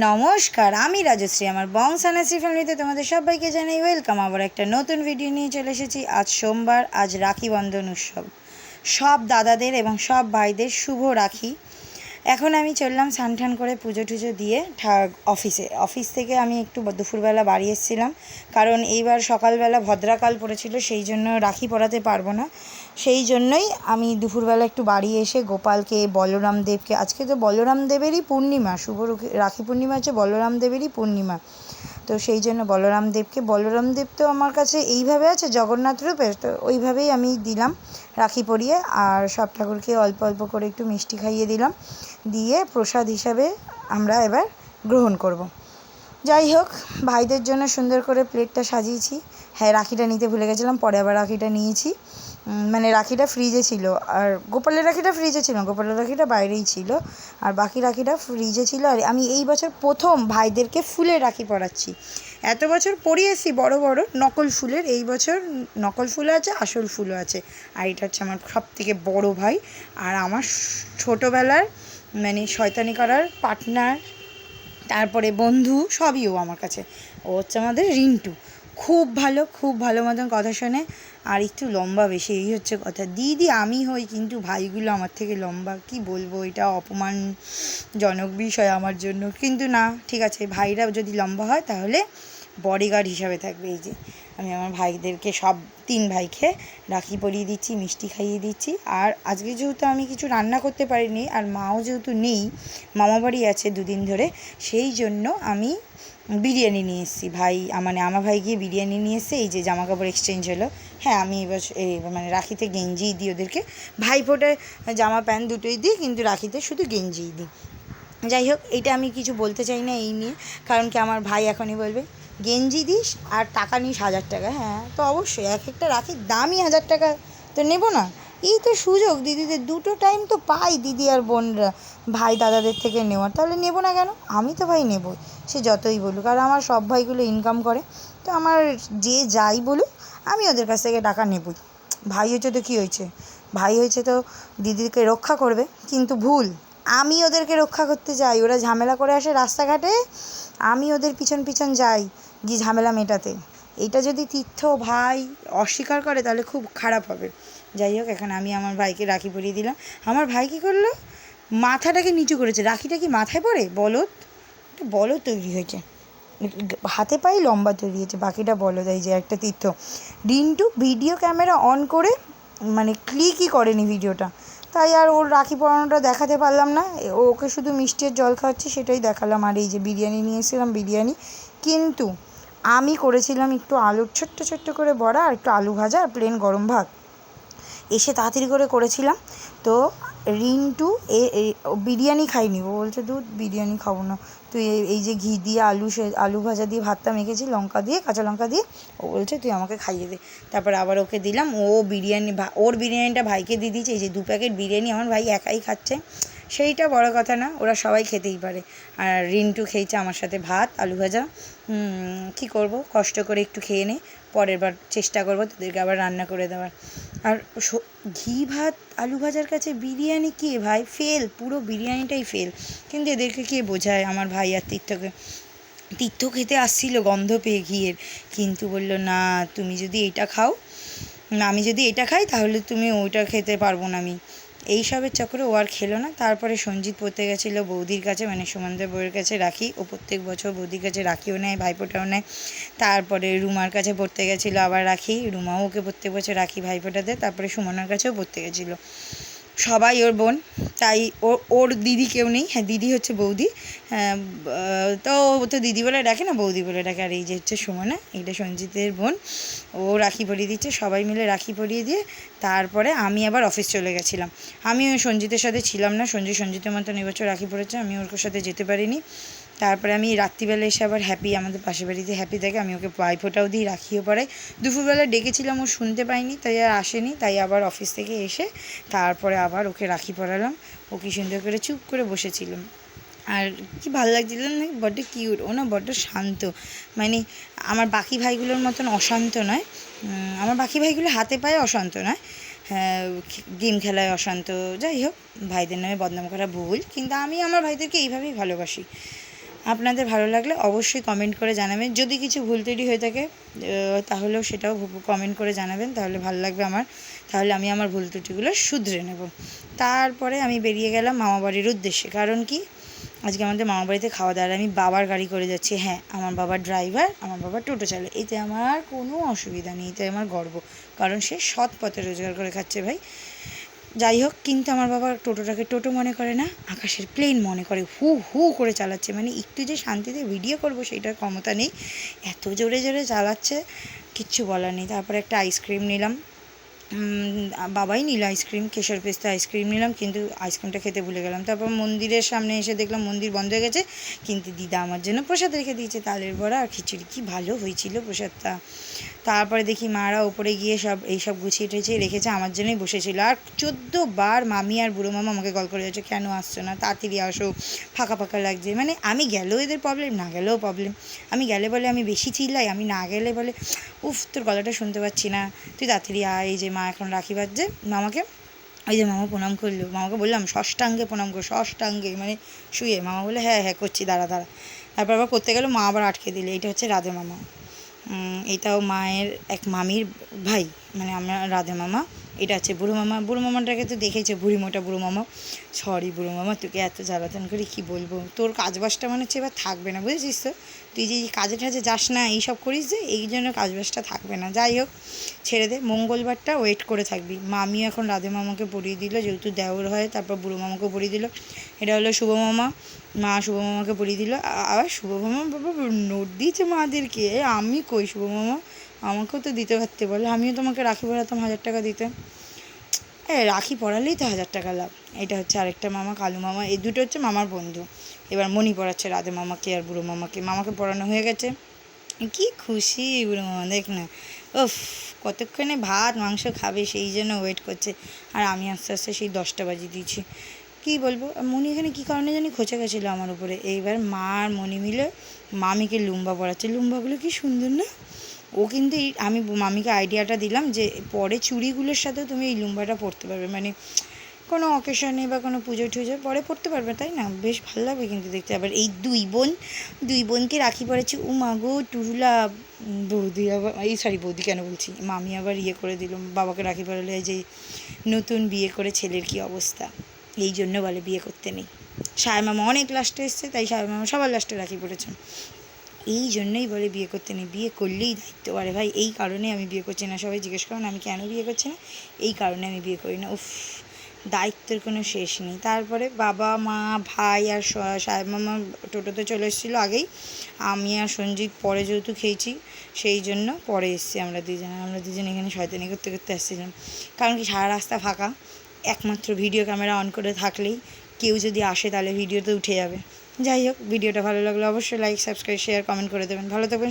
নমস্কার, আমি রাজশ্রী, আমার বং বংশানাশ্রী ফ্যামিলিতে তোমাদের সবাইকে জানাই ওয়েলকাম। আবার একটা নতুন ভিডিও নিয়ে চলে এসেছি। আজ সোমবার, আজ রাখি বন্ধন উৎসব। সব দাদাদের এবং সব ভাইদের শুভ রাখি। এখন আমি চললাম স্নান টান করে পুজো টুজো দিয়ে অফিসে। অফিস থেকে আমি একটু দুপুরবেলা বাড়ি এসেছিলাম। কারণ এইবার সকালবেলা ভদ্রাকাল পড়েছিল, সেই জন্য রাখি পরাতে পারব না। সেই জন্যই আমি দুপুরবেলা একটু বাড়ি এসে গোপালকে, বলরাম দেবকে, আজকে তো বলরাম দেবেরই পূর্ণিমা, শুভ রাখি পূর্ণিমা হচ্ছে বলরাম দেবেরই পূর্ণিমা। তো সেই জন্য বলরাম দেবকে। বলরাম দেব তো আমার কাছে এইভাবে আছে, জগন্নাথ রূপে। তো ওইভাবেই আমি দিলাম রাখি পরিয়ে, আর সব ঠাকুরকে অল্প অল্প করে একটু মিষ্টি খাইয়ে দিলাম। দিয়ে প্রসাদ হিসাবে আমরা এবার গ্রহণ করব। যাই হোক, ভাইদের জন্য সুন্দর করে প্লেটটা সাজিয়েছি। হ্যাঁ রাখিটা নিতে ভুলে গেছিলাম, পরে আবার রাখিটা নিয়েছি। মানে রাখিটা ফ্রিজে ছিল। আর গোপালের রাখিটা ফ্রিজে ছিল গোপালের রাখিটা বাইরেই ছিল। আর বাকি রাখিটা ফ্রিজে ছিল। আর আমি এই বছর প্রথম ভাইদেরকে ফুলের রাখি পরাচ্ছি। এত বছর পরিয়েছি বড় বড় নকল ফুলের। এই বছর নকল ফুল আছে, আসল ফুলও আছে। আর এটা হচ্ছে আমার সব থেকে বড় ভাই। আর আমার ছোটোবেলার মানে শয়তানি করার পার্টনার তারপরে বন্ধু সবই ও আমার কাছে। ও হচ্ছে আমাদের রিন্টু। খুব ভালো খুব ভালো মতন কথা শোনে। আর একটু লম্বা বেশি, এই হচ্ছে কথা। দিদি আমি হই, কিন্তু ভাইগুলো আমার থেকে লম্বা। কি বলব, এটা অপমানজনক বিষয় আমার জন্য। কিন্তু না, ঠিক আছে, ভাইরা যদি লম্বা হয় তাহলে বডিগার্ড হিসাবে থাকবে এই যে। আমি আমার ভাইদেরকে, সব তিন ভাইকে রাখি পরিয়ে দিচ্ছি, মিষ্টি খাইয়ে দিচ্ছি। আর আজকে যেহেতু আমি কিছু রান্না করতে পারিনি, আর মাও যেহেতু নেই মামা বাড়ি আছে দুদিন ধরে, সেই জন্য আমি বিরিয়ানি নিয়ে এসেছি। ভাই মানে আমার ভাই গিয়ে বিরিয়ানি নিয়ে এসে এই যে জামা কাপড় এক্সচেঞ্জ হলো। হ্যাঁ আমি এবার মানে রাখিতে গেঞ্জি দিই ওদেরকে। ভাই ফোটে জামা প্যান্ট দুটোই দিই, কিন্তু রাখিতে শুধু গেঞ্জিই দিই। যাই হোক, এটা আমি কিছু বলতে চাই না এই নিয়ে, কারণ কি আমার ভাই এখনই বলবে গেঞ্জি দিস আর টাকা নিস হাজার টাকা হ্যাঁ তো অবশ্যই এক একটা রাখির দামই হাজার টাকা, তো নেব না। এই তো সুযোগ, দিদিদের দুটো টাইম তো পাই দিদি আর বোনরা, ভাই দাদাদের থেকে নেওয়ার, তাহলে নেব না কেন? আমি তো ভাই নেবই, সে যতই বলুক, আর আমার সব ভাইগুলো ইনকাম করে, তো আমার যে যাই বলুক, আমি ওদের কাছ থেকে টাকা নেবই। ভাই হয়েছে তো কী হয়েছে? ভাই হয়েছে তো দিদিকে রক্ষা করবে, কিন্তু ভুল, আমি ওদেরকে রক্ষা করতে যাই, ওরা ঝামেলা করে আসে রাস্তাঘাটে, আমি ওদের পিছন পিছন যাই গিয়ে ঝামেলা মেটাতে। এটা যদি তীর্থ ভাই অস্বীকার করে, তাহলে খুব খারাপ হবে। যাই হোক, এখন আমি আমার ভাইকে রাখি পরিয়ে দিলাম। আমার ভাই কী করল? মাথাটাকে নিচু করেছে। রাখিটা কি মাথায় পড়ে? বলদ? একটা বলদ তৈরি হয়েছে। হাতে পায়ে লম্বা তৈরি হয়েছে। বাকিটা বলদ, এই যে একটা তীর্থ। রিন্টু ভিডিও ক্যামেরা অন করে মানে ক্লিকই করেনি ভিডিওটা। তাই আর ওর রাখি পরানোটা দেখাতে পারলাম না। ওকে শুধু মিষ্টির জল খাওয়াচ্ছি, সেটাই দেখালাম। আর এই যে বিরিয়ানি নিয়ে এসেছিলাম, বিরিয়ানি। কিন্তু আমি করেছিলাম একটু আলুর ছোট্ট ছোট্ট করে বড়া আর একটু আলু ভাজা আর প্লেন গরম ভাত। এসে তাড়াতাড়ি করে করেছিলাম। তো রিন্টু এ বিরিয়ানি খাইনি ও বলছে, দুধ, বিরিয়ানি খাব না। তুই এই- যে ঘি দিয়ে আলু সে, আলু ভাজা দিয়ে ভাতটা মেখেছি, লঙ্কা দিয়ে, কাঁচা লঙ্কা দিয়ে। ও বলছে, তুই আমাকে খাইয়ে দে। তারপর আবার ওকে দিলাম। ও বিরিয়ানি ওর বিরিয়ানিটা ভাইকে দিয়ে দিয়েছে। এই যে দু প্যাকেট বিরিয়ানি আমার ভাই একাই খাচ্ছে। সেইটা বড় কথা না, ওরা সবাই খেতেই পারে। আর রিন্টু খেয়েছে আমার সাথে ভাত, আলু ভাজা। কী করব? কষ্ট করে একটু খেয়ে নে, পরের বার চেষ্টা করব তাদেরকে আবার রান্না করে দেওয়ার। আর ঘি, ভাত, আলু ভাজার কাছে বিরিয়ানি কি ভাই? ফেল, পুরো বিরিয়ানিটাই ফেল। কিন্তু এদেরকে কে বোঝায়? আমার ভাই আর তীর্থকে। তীর্থ খেতে আসছিল গন্ধ পেয়ে ঘিয়ের। কিন্তু বলল, না, তুমি যদি এটা খাও, না, আমি যদি এটা খাই, তাহলে তুমি ওইটা খেতে পারব না আমি। এই চক্রে ও আর খেলো না। তারপরে সঞ্জিত পড়তে গেছিল বৌদির কাছে মানে সুমনদের বউয়ের কাছে, রাখি। ও প্রত্যেক বছর বৌদির কাছে রাখিও নেয়, ভাইফোঁটাও নেয়। তারপরে রুমার কাছে পড়তে গেছিল আবার রাখি। রুমাও ওকে প্রত্যেক বছর রাখি ভাইফোঁটাতে তারপরে সুমনার কাছেও পড়তে গেছিল। সবাই ওর বোন, তাই ও, ওর দিদি কেউ নেই হ্যাঁ দিদি হচ্ছে বৌদি হ্যাঁ তো ও তো দিদি বলে ডাকে না, বৌদি বলে ডাকে, আর এই যে হচ্ছে সুমনা, এটা সঞ্জিতের বোন, ও রাখি পরিয়ে দিচ্ছে, সবাই মিলে রাখি পরিয়ে দিয়ে তারপরে আমি আবার অফিস চলে গেছিলাম। আমি ওই সঞ্জিতের সাথে ছিলাম না সঞ্জিত সঞ্জিতের মতন এবছর রাখি পড়েছে আমি ওর সাথে যেতে পারিনি। তারপরে আমি রাত্রিবেলা এসে আবার হ্যাপি আমাদের পাশের বাড়িতে হ্যাপি থাকে আমি ওকে ভাইফোঁটাও দিই রাখিও পড়াই দুপুরবেলা ডেকেছিলাম ও শুনতে পাইনি তাই আর আসেনি তাই আবার অফিস থেকে এসে তারপরে আবার ওকে রাখি পরালাম। ও কি সুন্দর করে চুপ করে বসেছিলাম আর কি ভালো লাগছিল না বড্ড কিউট ও না বড্ড শান্ত। মানে আমার বাকি ভাইগুলোর মতন অশান্ত নয় আমার বাকি ভাইগুলো হাতে পায়ে অশান্ত নয় হ্যাঁ, গেম খেলায় অশান্ত যাই হোক ভাইদের নামে বদনাম করা ভুল কিন্তু আমি আমার ভাইদেরকে এইভাবেই ভালোবাসি। আপনাদের ভালো লাগলে অবশ্যই কমেন্ট করে জানাবেন। যদি কিছু ভুল ত্রুটি হয়ে থাকে তাহলেও সেটাও কমেন্ট করে জানাবেন, তাহলে ভালো লাগবে আমার। তাহলে আমি আমার ভুল ত্রুটিগুলো শুধরে নেব। তারপরে আমি বেরিয়ে গেলাম মামাবাড়ির উদ্দেশ্যে। কারণ কি? আজকে আমাদের মামা বাড়িতে খাওয়া দাওয়া আমি বাবার গাড়ি করে যাচ্ছি। হ্যাঁ আমার বাবার ড্রাইভার আমার বাবা টোটো চালে এতে আমার কোনো অসুবিধা নেই, এতে আমার গর্ব। কারণ সে সৎ পথে রোজগার করে খাচ্ছে ভাই। যাই হোক, কিন্তু আমার বাবা টোটোটাকে টোটো মনে করে না, আকাশের প্লেন মনে করে, হু হু করে চালাচ্ছে। মানে একটু যে শান্তিতে ভিডিও করব সেইটার ক্ষমতা নেই। এত জোরে জোরে চালাচ্ছে, কিচ্ছু বলার নেই। তারপরে একটা আইসক্রিম নিলাম। বাবাই নিল আইসক্রিম কেশর পেস্তা আইসক্রিম নিলাম, কিন্তু আইসক্রিমটা খেতে ভুলে গেলাম। তারপর মন্দিরের সামনে এসে দেখলাম মন্দির বন্ধ হয়ে গেছে, কিন্তু দিদা আমার জন্য প্রসাদ রেখে দিয়েছে, তালের বড়া আর খিচুড়ি। কি ভালো হয়েছিল প্রসাদটা। তারপরে দেখি মারা ওপরে গিয়ে সব এইসব গুছিয়ে টুছিয়ে রেখেছে, আমার জন্যই বসেছিল। আর চোদ্দ বার মামি আর বুড়ো মামা আমাকে কল করে যাচ্ছে কেন আসছো না? তাড়াতাড়ি আসো, ফাঁকা ফাঁকা লাগছে। মানে আমি গেলেও এদের প্রবলেম না গেলেও প্রবলেম আমি গেলে বলে আমি বেশি চিল্লাই, আমি না গেলে বলে, উফ, তোর গলাটা শুনতে পাচ্ছি না। তুই তাড়াতাড়ি আয় যে মা এখন রাখি বাজছে মামাকে ওই যে মামা প্রণাম করল, মামাকে বললাম, ষষ্ঠাঙ্গে প্রণাম করো, ষষ্ঠাঙ্গে মানে শুয়ে। মামা বলে হ্যাঁ হ্যাঁ করছি, দাঁড়া দাঁড়া। তারপর আবার করতে গেলো, মা আবার আটকে দিলে এটা হচ্ছে রাধে মামা। এটাও মায়ের এক মামির ভাই। মানে আমরা রাধে মামা, এটা হচ্ছে বুড়ো মামা। বুড়ো মামাটাকে তো দেখেছে, বুড়ি মোটা বুড়ো মামা? সরি বুড়ো মামা, তোকে এত জ্বালাতন করে কী বলব? তোর কাজবাজটা মনে হচ্ছে এবার থাকবে না, বুঝেছিস তো? তুই যে কাজে টাজে যাস না, এইসব করিস যে, এই জন্য কাজবাজটা থাকবে না। যাই হোক, ছেড়ে দে, মঙ্গলবারটা ওয়েট করে থাকবি। মামি এখন রাধে মামাকে পরিয়ে দিল, যেহেতু দেওর হয়, তারপর বুড়ো মামাকে পরিয়ে দিল। এটা হলো শুভ মামা, মা শুভ মামাকে পরিয়ে দিল। আবার শুভ মামা বাবা, নোট দিয়েছে মাদেরকে আমি কই শুভ মামা? আমাকেও তো দিতে পারতে বলে, আমিও তোমাকে রাখি পড়াতাম হাজার টাকা দিতে। এ, রাখি পড়ালেই তো হাজার টাকা লাভ। এটা হচ্ছে আরেকটা মামা, কালু মামা, এই দুটো হচ্ছে মামার বন্ধু। এবার মণি পড়াচ্ছে রাধে মামাকে আর বুড়ো মামাকে। মামাকে পড়ানো হয়ে গেছে। কি খুশি বুড়ো মামা, দেখ না। উফ, কতক্ষণে ভাত, মাংস খাবে, সেই জন্য ওয়েট করছে। আর আমি আস্তে আস্তে সেই দশটা বাজিয়ে দিয়েছি। কী বলব? মনি এখানে কী কারণে জানি খোঁচে গেছিল আমার উপরে। এইবার মা আর মনি মিলে মামিকে লুম্বা পড়াচ্ছে। লুম্বাগুলো কি সুন্দর না? ও কিন্তু আমি মামিকে আইডিয়াটা দিলাম যে পরে চুড়িগুলোর সাথেও তুমি এই লুম্বাটা পরতে পারবে। মানে কোনো অকেশনে বা কোনো পুজো টুজো পরে পড়তে পারবে, তাই না? বেশ ভালো লাগবে কিন্তু দেখতে। আবার এই দুই বোন, দুই বোনকে রাখি পড়েছি ও মা গো, টুরুলা বৌদি আবার, এই সরি বৌদি কেন বলছি? মামি আবার ইয়ে করে দিল, বাবাকে রাখি পড়ালে যে নতুন বিয়ে করে ছেলের কি অবস্থা? এই জন্য বলে বিয়ে করতে নেই। সায় মামা অনেক লাস্টে এসছে, তাই সায় মামা সবার লাস্টে রাখি পড়েছেন এই জন্যই বলে বিয়ে করতে নেই। বিয়ে করলেই দায়িত্ব। বাড়ে ভাই, এই কারণে আমি বিয়ে করছি না। সবাই জিজ্ঞেস করেন আমি কেন বিয়ে করছি না? এই কারণে আমি বিয়ে করি না। উফ, দায়িত্বের কোনো শেষ নেই। তারপরে বাবা, মা, ভাই আর সাহেব মামা টোটোতে চলে এসেছিল আগেই। আমি আর সঞ্জিত পরে যেহেতু খেয়েছি, সেই জন্য পরে এসেছি আমরা দুজনে আমরা দুজনে এখানে শয়তানি করতে করতে এসেছিলাম কারণ কি, সারা রাস্তা ফাঁকা। একমাত্র ভিডিও ক্যামেরা অন করে থাকলেই কেউ যদি আসে তাহলে ভিডিওতে উঠে যাবে। যাই হোক ভিডিওটা ভালো লাগলে অবশ্যই লাইক সাবস্ক্রাইব শেয়ার কমেন্ট করে দেবেন। ভালো থাকবেন